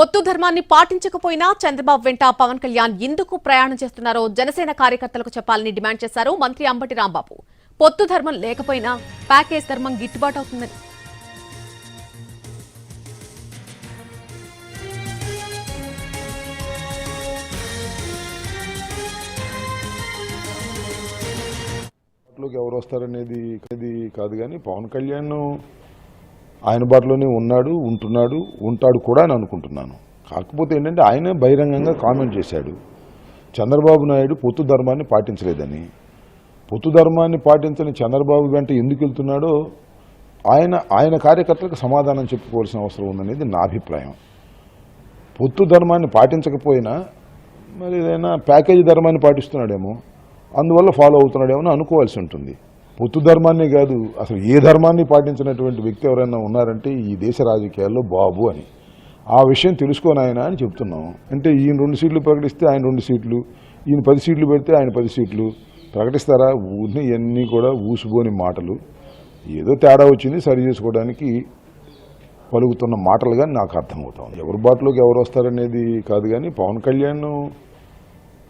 పొత్తు ధర్మాన్ని పాటించకపోయినా చంద్రబాబు వెంట పవన్ కళ్యాణ్ ఎందుకు ప్రయాణం చేస్తున్నారో జనసేన కార్యకర్తలకు చెప్పాలని డిమాండ్ చేశారు మంత్రి అంబటి రాంబాబు. పొత్తు ధర్మం లేకపోయినా ప్యాకేజ్ ధర్మం గిట్టుబాటు అవుతుందని. ఎవరు వస్తారనేది కాదు కానీ పవన్ కళ్యాణ్ ఆయన బాటలోనే ఉన్నాడు ఉంటున్నాడు ఉంటాడు కూడా అని అనుకుంటున్నాను. కాకపోతే ఏంటంటే ఆయనే బహిరంగంగా కామెంట్ చేశాడు. చంద్రబాబు నాయుడు పొత్తు ధర్మాన్ని పాటించలేదని. పొత్తు ధర్మాన్ని పాటించని చంద్రబాబు వెంట ఎందుకు వెళ్తున్నాడో ఆయన ఆయన కార్యకర్తలకు సమాధానం చెప్పుకోవాల్సిన అవసరం ఉందనేది నా అభిప్రాయం. పొత్తు ధర్మాన్ని పాటించకపోయినా మరి ఏదైనా ప్యాకేజీ ధర్మాన్ని పాటిస్తున్నాడేమో అందువల్ల ఫాలో అవుతున్నాడేమో అనుకోవాల్సి ఉంటుంది. పొత్తు ధర్మాన్ని కాదు అసలు ఏ ధర్మాన్ని పాటించినటువంటి వ్యక్తి ఎవరైనా ఉన్నారంటే ఈ దేశ రాజకీయాల్లో బాబు అని. ఆ విషయం తెలుసుకోని ఆయన అని చెప్తున్నాం. అంటే ఈయన రెండు సీట్లు ప్రకటిస్తే ఆయన రెండు సీట్లు ఈయన పది సీట్లు పెడితే ఆయన పది సీట్లు. ప్రకటిస్తారా? ఊరిని ఇవన్నీ కూడా ఊసిపోని మాటలు. ఏదో తేడా వచ్చింది సరి చేసుకోవడానికి పలుకుతున్న మాటలు కానీ నాకు అర్థమవుతా ఉంది ఎవరి బాటలోకి ఎవరు వస్తారనేది కాదు కానీ పవన్ కళ్యాణ్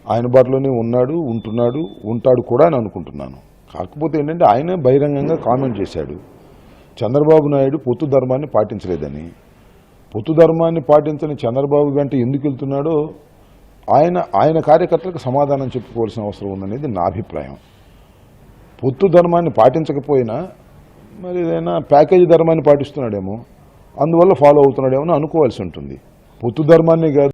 ఆయన బాటలోనే ఉన్నాడు ఉంటున్నాడు ఉంటాడు కూడా అని అనుకుంటున్నాను. కాకపోతే ఏంటంటే ఆయనే బహిరంగంగా కామెంట్ చేశాడు. చంద్రబాబు నాయుడు పొత్తు ధర్మాన్ని పాటించలేదని. పొత్తు ధర్మాన్ని పాటించని చంద్రబాబు వెంట ఎందుకు వెళ్తున్నాడో ఆయన ఆయన కార్యకర్తలకు సమాధానం చెప్పుకోవాల్సిన అవసరం ఉందనేది నా అభిప్రాయం. పొత్తు ధర్మాన్ని పాటించకపోయినా మరి ఏదైనా ప్యాకేజీ ధర్మాన్ని పాటిస్తున్నాడేమో అందువల్ల ఫాలో అవుతున్నాడేమో అనుకోవాల్సి ఉంటుంది. పొత్తు ధర్మాన్ని కాదు